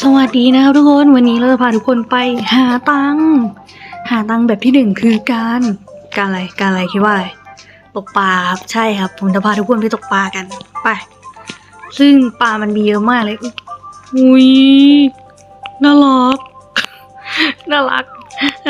สวัสดีนะครับทุกคนวันนี้เราจะพาทุกคนไปหาตังค์หาตังค์แบบที่หนึ่งคือการการอะไรการอะไรคิดว่าตกปลาครับใช่ครับ ผมจะพาทุกคนไปตกปลากันไปซึ่งปลามันมีเยอะมากเลยอุ้ยน่ารักน่ารักเอ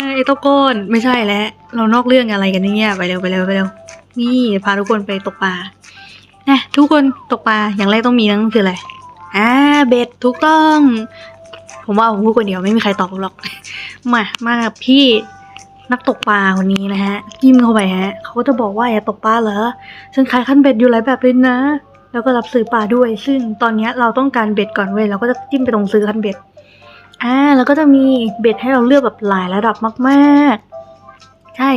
อไอ้ตะโกนไม่ใช่แล้วเรานอกเรื่องอะไรกันเนี่ยไปเร็วไปเร็วไปเร็ว นี่พาทุกคนไปตกปลานะทุกคนตกปลาอย่างแรกต้องมีนั่นคืออะไรอ่าเบ็ดถูกต้อง ผมว่าผมพูดคนเดียวไม่มีใครตอบหรอก มามากับพี่นักตกปลาคนนี้นะฮะจิ้มเข้าไปฮะเขาก็จะบอกว่าอย่าตกปลาเหรอฉันขายขั้นเบ็ดอยู่หลายแบบเลยนะ แล้วก็รับซื้อปลาด้วย ซึ่งตอนนี้เราต้องการเบ็ดก่อนเว้ยเราก็จะจิ้มไปตรงซื้อขั้นเบ็ดอ่าแล้วก็จะมีเบ็ดให้เราเลือกแบบหลายระดับมาก ๆ ใช่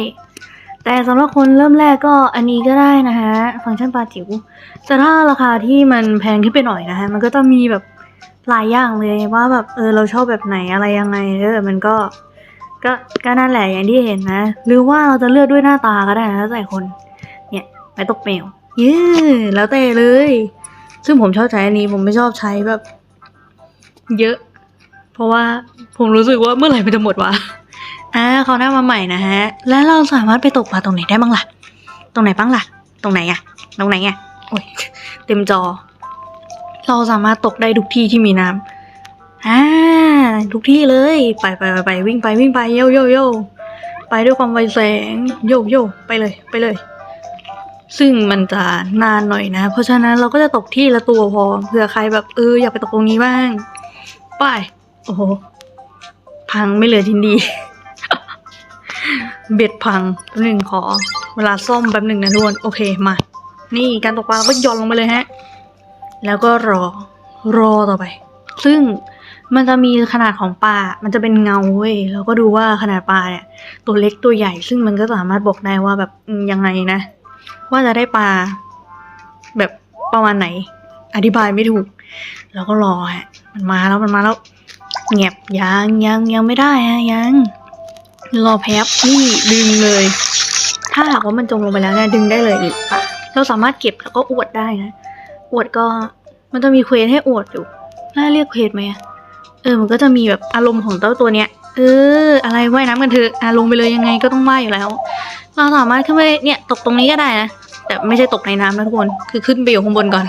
แต่สำหรับคนเริ่มแรกก็อันนี้ก็ได้นะฮะ ฟังก์ชันปลาจิ๋วแต่ถ้าราคาที่มันแพงขึ้นไปหน่อยนะฮะ มันก็จะมีแบบหลายอย่างเลยว่าแบบเออเราชอบแบบไหนอะไรยังไงเออมันก็ก็ก็นั่นแหละอย่างที่เห็นนะ หรือว่าเราจะเลือกด้วยหน้าตาก็ได้นะแล้วแต่คน เนี่ยไม้ตกแมวเย้แล้วแต่เลย ซึ่งผมชอบใช้อันนี้ผมไม่ชอบใช้แบบ เยอะ เพราะว่าผมรู้สึกว่าเมื่อไหร่มันจะหมดวะ อ่าเขาหน้มาใหม่นะฮะ แล้วเราสามารถไปตกปลาตรงไหนได้บ้างล่ะ ตรงไหนบ้างล่ะ ตรงไหนอะตรงไหนอะโอ้ยเต็มจอ เราสามารถตกได้ทุกที่ที่มีน้ำอ่าทุกที่เลย ไปไปไปไปวิ่งไปวิ่งไปโยโยโยไปด้วยความไวแสงโยโยไปเลยไปเลย ซึ่งมันจะนานหน่อยนะ เพราะฉะนั้นเราก็จะตกที่ละตัวพอเผื่อใครแบบเอออยากไปตกตรงนี้บ้าง ไป โอ้โหพังไม่เหลือทิ้นดี เบ็ดพังแป๊บหนึ่งขอ เวลาซ่อมแป๊บหนึ่งนะทุกคนโอเคมา นี่การตกปลาก็ย่อนลงไปเลยฮะ แล้วก็รอรอต่อไป ซึ่งมันจะมีขนาดของปลา มันจะเป็นเงาเว้ยแล้วก็ดูว่าขนาดปลาเนี่ย ตัวเล็กตัวใหญ่ ซึ่งมันก็สามารถบอกได้ว่าแบบยังไงนะ ว่าจะได้ปลา แบบประมาณไหน อธิบายไม่ถูกแล้วก็รอฮะ มันมาแล้วมันมาแล้วเงียบยังยังยังไม่ได้ฮะยัง รอแป๊บนี่ดึงเลย ถ้าหากว่ามันจมลงไปแล้วเนี่ยดึงได้เลยนี่ปะเราสามารถเก็บแล้วก็อวดได้นะ อวดก็มันจะมีเควสให้อวดอยู่น่าเรียกเควสไหมอะเออ มันก็จะมีแบบอารมณ์ของเจ้าตัวเนี้ย เออ อะไรว่ายน้ำกันเถอะอะลงไปเลยยังไงก็ต้องว่ายอยู่แล้ว เราสามารถขึ้นไปเนี่ยตกตรงนี้ก็ได้นะ แต่ไม่ใช่ตกในน้ำนะทุกคน คือขึ้นไปอยู่ข้างบนก่อน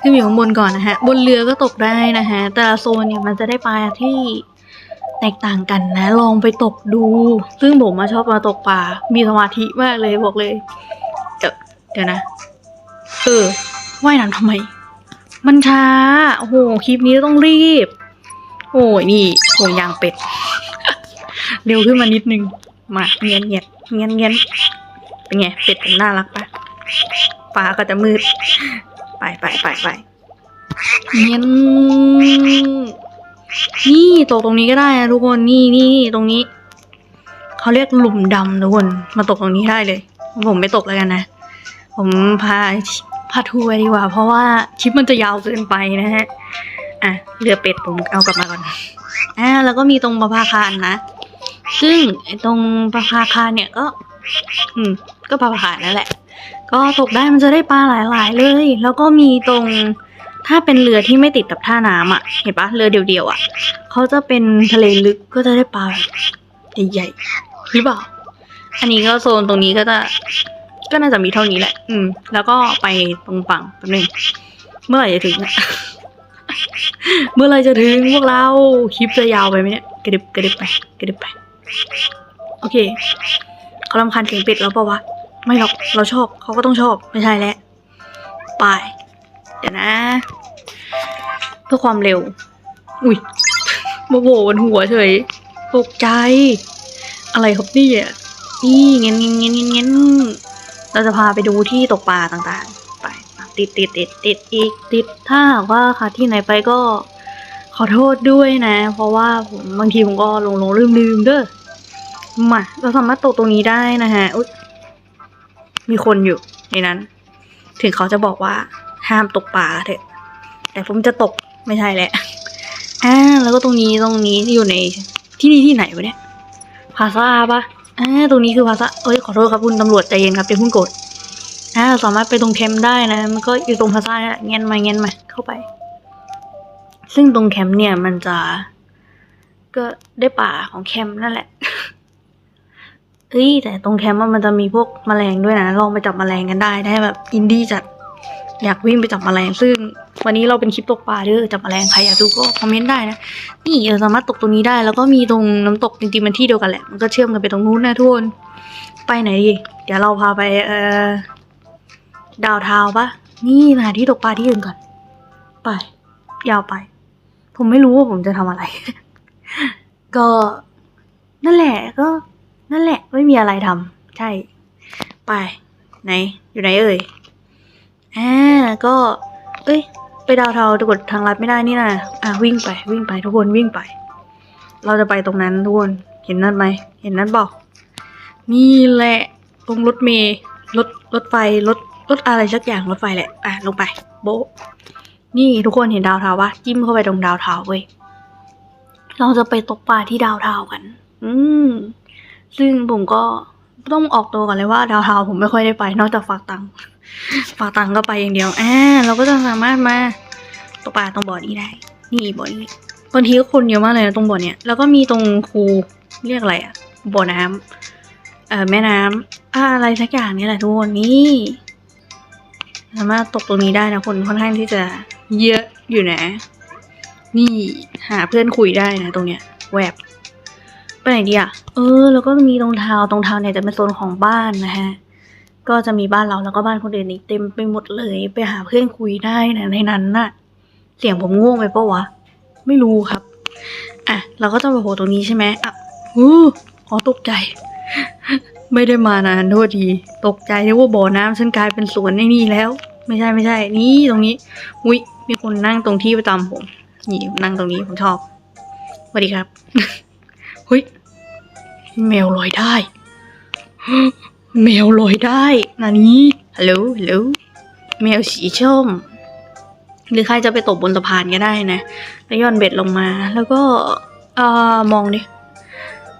ขึ้นไปอยู่ข้างบนก่อนนะฮะ บนเรือก็ตกได้นะฮะ แต่ละโซนเนี่ยมันจะได้ปลาที่ แตกต่างกันนะ ลองไปตกดู ซึ่งผมมาชอบมาตกปลา มีสมาธิมากเลยบอกเลย เดี๋ยวเดี๋ยวนะ เออว่ายน้ำทำไม มันช้า โอ้โห คลิปนี้ต้องรีบ โอ้ยนี่ห่วงยางเป็ด เร็วขึ้นมานิดนึง มาเงียนเงียนเงียนเงียนเป็นไง เป็ดผมน่ารักปะฟ้าก็จะมืด ไปไปไปไปเงียน นี่ตกตรงนี้ก็ได้นะทุกคนนี่นี่นี่ตรงนี้เขาเรียกหลุมดำทุกคน มาตกตรงนี้ได้เลย ผมไม่ตกแล้วกันนะ ผมพาพาทัวร์ดีกว่า เพราะว่าคลิปมันจะยาวเกินไปนะฮะอะเรือเป็ดผมเอากลับมาก่อนอ่าแล้วก็มีตรงประภาคารนะ ซึ่งไอตรงประภาคารเนี่ยก็ อืม ก็ประภาคารนั่นแหละ ก็ตกได้มันจะได้ปลาหลายๆเลย แล้วก็มีตรง ถ้าเป็นเรือที่ไม่ติดกับท่าน้ำอะ เห็นปะเรือเดียวๆอะเขาจะเป็นทะเลลึกก็จะได้ปลาใหญ่ๆหรือเปล่าอันนี้ก็โซนตรงนี้ก็จะก็น่าจะมีเท่านี้แหละ อืม แล้วก็ไปตรงฝั่งแป๊บนึงเมื่อไหร่จะถึงอะเมื่อไหร่จะถึงพวกเราคลิปจะยาวไปไหมเนี่ยกระดิบกระดิบไปกระดิบไป โอเคเขาลำคาญเสียงเป็ดแล้วปะวะ ไม่หรอกเราชอบเขาก็ต้องชอบไม่ใช่แล้วไป เดี๋ยวนะ เพื่อความเร็ว อุ้ยมาโผล่บนหัวเฉยตกใจ อะไรครับนี่ยนี่เงี้ยเงี้ยเงี้ยเงี้ยเราจะพาไปดูที่ตกปลาต่างๆ ไป ติดติดติดติดอีกติดถ้าว่าค่ะที่ไหนไปก็ขอโทษด้วยนะ เพราะว่าผมบางทีผมก็หลงหลงลืมลืมเด้อมาเราสามารถตกตรงนี้ได้นะฮะมีคนอยู่ในนั้น ถึงเขาจะบอกว่า ห้ามตกปลาเถอะ แต่ผมจะตกไม่ใช่แหละอ่าแล้วก็ตรงนี้ตรงนี้อยู่ในที่นี่ที่ไหนวะเนี่ยพาซาปะอ่าตรงนี้คือพาซาเอ้ยขอโทษครับคุณตำรวจใจเย็นครับเดี๋ยวคุณโกรธอ่าสามารถไปตรงแคมป์ได้นะ มันก็อยู่ตรงพลาซ่าเนี่ยเงี้ยมาเงี้ยมาเข้าไป ซึ่งตรงแคมป์เนี่ยมันจะ ก็ได้ป่าของแคมป์นั่นแหละเฮ้ยแต่ตรงแคมป์อะมันจะมีพวกแมลงด้วยนะลองไปจับแมลงกันได้ได้แบบอินดี้จัด อยากวิ่งไปจับแมลงซึ่ง วันนี้เราเป็นคลิปตกปลาเด้อจับแมลงใครอยากดูก็คอมเมนต์ได้นะ นี่เราสามารถตกตรงนี้ได้ แล้วก็มีตรงน้ำตกจริงๆมันที่เดียวกันแหละ มันก็เชื่อมกันไปตรงนู้นนะทุกคนไปไหนดี เดี๋ยวเราพาไปเอ่อดาวเทาปะนี่สถานที่ตกปลาที่อื่นก่อน ไป ยาวไป ผมไม่รู้ว่าผมจะทำอะไร ก็นั่นแหละก็ นั่นแหละไม่มีอะไรทำใช่ ไป ไหน อยู่ไหนเอ่ย อ่าก็ เอ้ย ไปดาวเทาจะกดทางลัดไม่ได้นี่นะอะวิ่งไปวิ่งไปทุกคนวิ่งไป เราจะไปตรงนั้นทุกคน เห็นนั่นไหม เห็นนั่นเปล่านี่แหละตรงรถเมล์รถรถไฟรถรถอะไรสักอย่างรถไฟแหละ อะลงไป โบนี่ทุกคนเห็นดาวเทาปะจิ้มเข้าไปตรงดาวเทาเว้ย เราจะไปตกปลาที่ดาวเทากัน อืม ซึ่งผมก็ต้องออกตัวก่อนเลยว่า ดาวเทาผมไม่ค่อยได้ไปนอกจากฝากตังค์ ฝากตังก็ไปอย่างเดียวอ่าเราก็จะสามารถมาตกปลาตรงบ่อนี้ได้ นี่บ่อนี้บางทีก็คนเยอะมากเลยนะตรงบ่อเนี้ยแล้วก็มีตรงคูเรียกอะไรอะบ่อน้ำเอ่อแม่น้ำอ่าอะไรสักอย่างนี่แหละทุกคนนี่สามารถตกตรงนี้ได้นะคนค่อนข้างที่จะเยอะอยู่นะ นี่หาเพื่อนคุยได้นะตรงเนี้ยแวบไปไหนดีอะเออ แล้วก็มีตรงเท้าตรงเท้าเนี่ยจะเป็นโซนของบ้านนะฮะ ก็จะมีบ้านเราแล้วก็บ้านคนอื่นอีกเต็มไปหมดเลย ไปหาเพื่อนคุยได้นะในนั้นน่ะ เสียงผมง่วงไปปะวะ ไม่รู้ครับ อะ เราก็จะมาโผล่ตรงนี้ใช่ไหมอะฮู้ขอตกใจ ไม่ได้มานานโทษทีตกใจนึกว่าบ่อน้ำฉันกลายเป็นสวนในนี่แล้ว ไม่ใช่ไม่ใช่ นี่ตรงนี้อุ้ยมีคนนั่งตรงที่ประจำผมนี่นั่งตรงนี้ผมชอบสวัสดีครับเฮ้ยแมวลอยได้ แมวลอยได้นานี้ฮัลโหลฮัลโหลแมวสีส้มหรือใครจะไปตบบนสะพานก็ได้นะ แล้วย่อนเบ็ดลงมา แล้วก็เอ่อมองดิ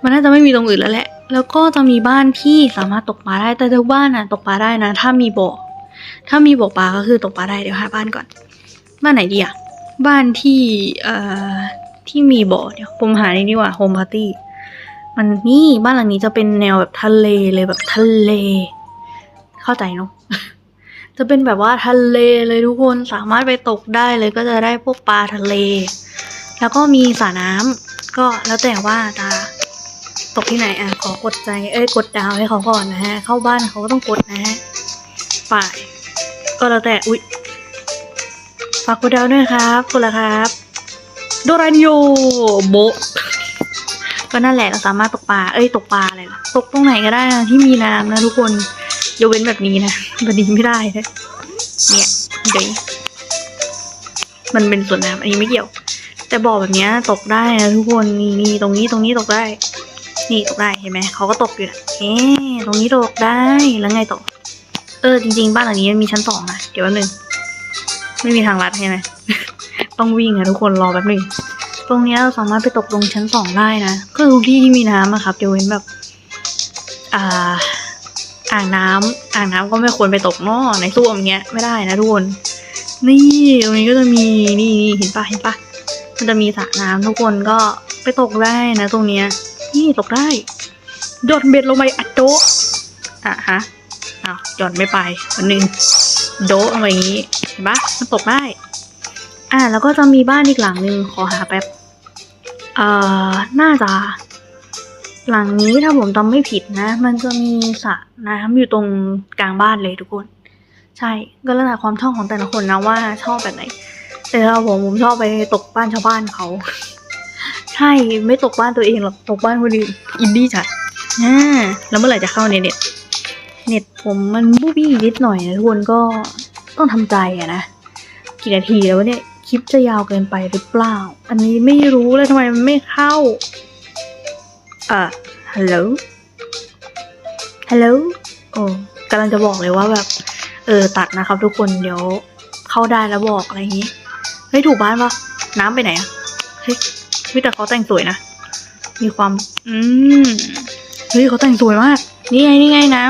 มันน่าจะไม่มีตรงอื่นแล้วแหละ แล้วก็จะมีบ้านที่สามารถตกปลาได้ แต่ทุกบ้านน่ะตกปลาได้นะ ถ้ามีบ่อ ถ้ามีบ่อปลาก็คือตกปลาได้ เดี๋ยวหาบ้านก่อน บ้านไหนดีอะบ้านที่เอ่อที่มีบ่อเดี๋ยวผมหานี่ดีกว่าโฮมพาร์ตี้ มันนี่บ้านหลังนี้จะเป็นแนวแบบทะเลเลยแบบทะเล เข้าใจเนาะจะเป็นแบบว่าทะเลเลยทุกคนสามารถไปตกได้เลยก็จะได้พวกปลาทะเล แล้วก็มีสระน้ำก็แล้วแต่ว่าจะตกที่ไหนอะขอกดใจเอ้ยกดดาวให้เขาก่อนนะฮะ เข้าบ้านเขาก็ต้องกดนะฮะฝ่ายก็แล้วแต่อุ๊ยฝากกดดาวด้วยครับกดละครับ โดรานโยโบ ก็นั่นแหละเราสามารถตกปลา เอ้ยตกปลาอะไรล่ะ ตกตรงไหนก็ได้นะที่มีน้ำนะทุกคนยกเว้นแบบนี้นะแบบนี้ไม่ได้นะเนี่ยเดี๋ยวมันเป็นส่วนน้ำอันนี้ไม่เกี่ยว แต่บ่อแบบเนี้ยตกได้นะทุกคนนี่นี่ตรงนี้ตรงนี้ตกได้ นี่ตกได้เห็นไหมเขาก็ตกอยู่นะเอ๊ตรงนี้ตกได้แล้วไงต่อเออจริงๆ บ้านหลังนี้มันมีชั้นสองนะเดี๋ยวแป๊บนึงไม่มีทางลัดใช่ไหมต้องวิ่งอะทุกคนรอแป๊บนึง ตรงนี้เราสามารถไปตกลงชั้นสองได้นะ ก็ทุกที่ที่มีน้ำอะครับยวเว้นแบบ อ่า อ่างน้ำอ่างน้ำก็ไม่ควรไปตกเนอะในส้วมเงี้ยไม่ได้นะทุกคน นี่ตรงนี้ก็จะมีนี่นี่เห็นปะเห็นปะมันจะมีสระน้ำทุกคนก็ไปตกได้นะ ตรงเนี้ยนี่ตกได้โดดเบ็ดลงไปอัดโดะอะฮะอ้าวหย่อนไม่ไปวันหนึ่งโดะอะไรอย่างงี้เห็นปะมันตกได้อ่าแล้วก็จะมีบ้านอีกหลังหนึ่งขอหาแป๊บ เอ่อน่าจะ หลังนี้ถ้าผมจำไม่ผิดนะ มันจะมีสระน้ำอยู่ตรงกลางบ้านเลยทุกคน ใช่ก็แล้วแต่ความชอบของแต่ละคนนะว่าชอบแบบไหน แต่เราผมผมชอบไปตกบ้านชาวบ้านเขา ใช่ไม่ตกบ้านตัวเองหรอกตกบ้านคนอื่นอินดี้จัดอ่าแล้วเมื่อไหร่จะเข้าเน็ตเน็ตผมมันบูบี้นิดหน่อยนะทุกคนก็ต้องทำใจอะนะกี่นาทีแล้วเนี่ย คลิปจะยาวเกินไปหรือเปล่า อันนี้ไม่รู้เลยทำไมมันไม่เข้าเอ่อฮัลโหล ฮัลโหล โอ้กำลังจะบอกเลยว่าแบบ เออ ตัดนะครับทุกคน เดี๋ยวเข้าได้แล้วบอกอะไรอย่างงี้ เฮ้ย ถูกบ้านปะน้ำไปไหนอะเฮ้ยวิแต่เขาแต่งสวยนะ มีความ อืม เฮ้ยเขาแต่งสวยมาก นี่ไง นี่ไงน้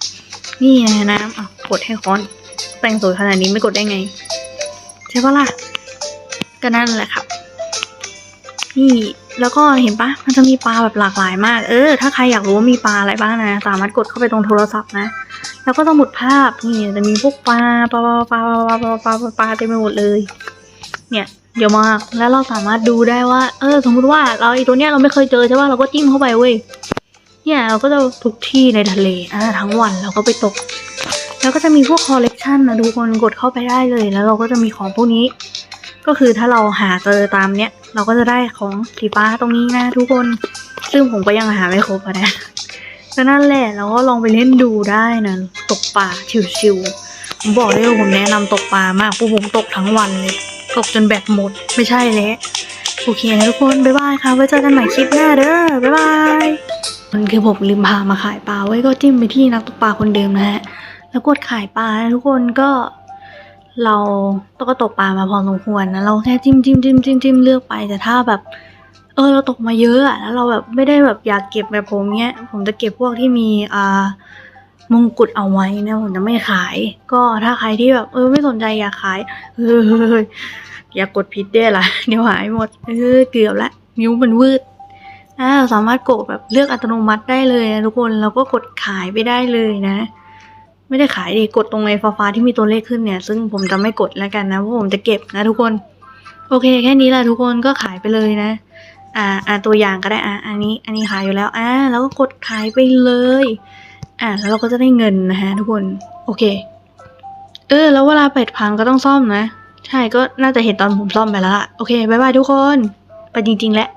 ำ นี่ไงน้ำอะกดให้คอน แต่งสวยขนาดนี้ไม่กดได้ไง ใช่ปะล่ะ ก็นั่นแหละครับนี่แล้วก็เห็นปะมันจะมีปลาแบบหลากหลายมาก เออ ถ้าใครอยากรู้ว่ามีปลาอะไรบ้างนะ สามารถกดเข้าไปตรงโทรศัพท์นะ แล้วก็สมุดภาพ นี่จะมีพวกปลา ปลาปลาปลาปลาปลาปลาปลาเต็มไปหมดเลย เนี่ยเยอะมาก แล้วเราสามารถดูได้ว่า เออ สมมุติว่าเราไอตัวเนี้ยเราไม่เคยเจอใช่ป่ะ เราก็จิ้มเข้าไปเว้ย เนี่ยเราก็จะทุกที่ในทะเลอ่าทั้งวันเราก็ไปตก แล้วก็จะมีพวกคอลเลกชันนะทุกคน กดเข้าไปได้เลย แล้วเราก็จะมีของพวกนี้ ก็คือถ้าเราหาเจอตามเนี้ย เราก็จะได้ของสีฟ้าตรงนี้นะทุกคน ซึ่งผมก็ยังหาไม่ครบอะนะก็นั่นแหละเราก็ลองไปเล่นดูได้นะตกปลาชิวๆผมบอกเลยว่าผมแนะนำตกปลามากพวกผมตกทั้งวันเลย ตกจนแบตหมดไม่ใช่แล้วโอเคนะทุกคนบ๊ายบายค่ะไว้เจอกันใหม่คลิปหน้าเด้อบ๊ายบายมันคือผมลืมพามาขายปลาไว้ก็จิ้มไปที่นักตกปลาคนเดิมนะฮะแล้วกดขายปลานะทุกคนก็ เราต้องก็ตกปลามาพอสมควรนะเราแค่จิ้มจิ้มจิ้มจิ้มจิ้มเลือกไปแต่ถ้าแบบ เออเราตกมาเยอะอะแล้วเราแบบไม่ได้แบบอยากเก็บแบบผมเนี้ย ผมจะเก็บพวกที่มีอ่ามงกุฎเอาไว้นะผมจะไม่ขาย ก็ถ้าใครที่แบบ เออไม่สนใจอยากขายเอออย่ากกดผิดได้ละเดี๋ยวหายหมดเออเกือบละนิ้วมันวืดอ่าเราสามารถกดแบบเลือกอัตโนมัติได้เลยนะทุกคนแล้วก็กดขายไปได้เลยนะ ไม่ได้ขายดิกดตรงไอ้ฟ้าๆที่มีตัวเลขขึ้นเนี่ย ซึ่งผมจะไม่กดแล้วกันนะเพราะผมจะเก็บนะทุกคน โอเค แค่นี้แหละทุกคนก็ขายไปเลยนะ อ่าอ่าตัวอย่างก็ได้อ่าอันนี้ อันนี้ขายอยู่แล้วอ่าแล้วก็กดขายไปเลย อ่าแล้วเราก็จะได้เงินนะฮะทุกคนโอเค เออ แล้วเวลาเป็ดพังก็ต้องซ่อมนะ ใช่ก็น่าจะเห็นตอนผมซ่อมไปแล้วล่ะโอเคบายบายทุกคน ไปจริง ๆแหละ